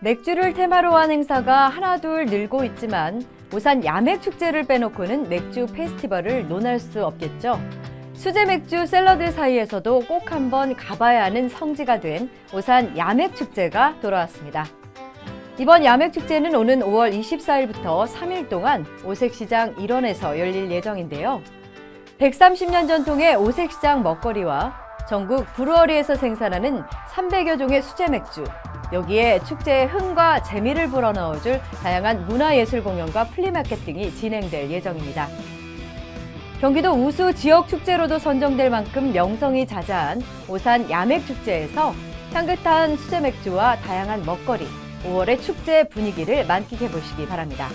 맥주를 테마로 한 행사가 하나둘 늘고 있지만 오산 야맥 축제를 빼놓고는 맥주 페스티벌을 논할 수 없겠죠. 수제 맥주 셀러들 사이에서도 꼭 한번 가봐야 하는 성지가 된 오산 야맥 축제가 돌아왔습니다. 이번 야맥 축제는 오는 5월 24일부터 3일 동안 오색시장 일원에서 열릴 예정인데요. 130년 전통의 오색시장 먹거리와 전국 브루어리에서 생산하는 300여 종의 수제 맥주, 여기에 축제의 흥과 재미를 불어넣어줄 다양한 문화예술 공연과 플리마켓 등이 진행될 예정입니다. 경기도 우수 지역 축제로도 선정될 만큼 명성이 자자한 오산 야맥 축제에서 향긋한 수제 맥주와 다양한 먹거리, 5월의 축제 분위기를 만끽해 보시기 바랍니다.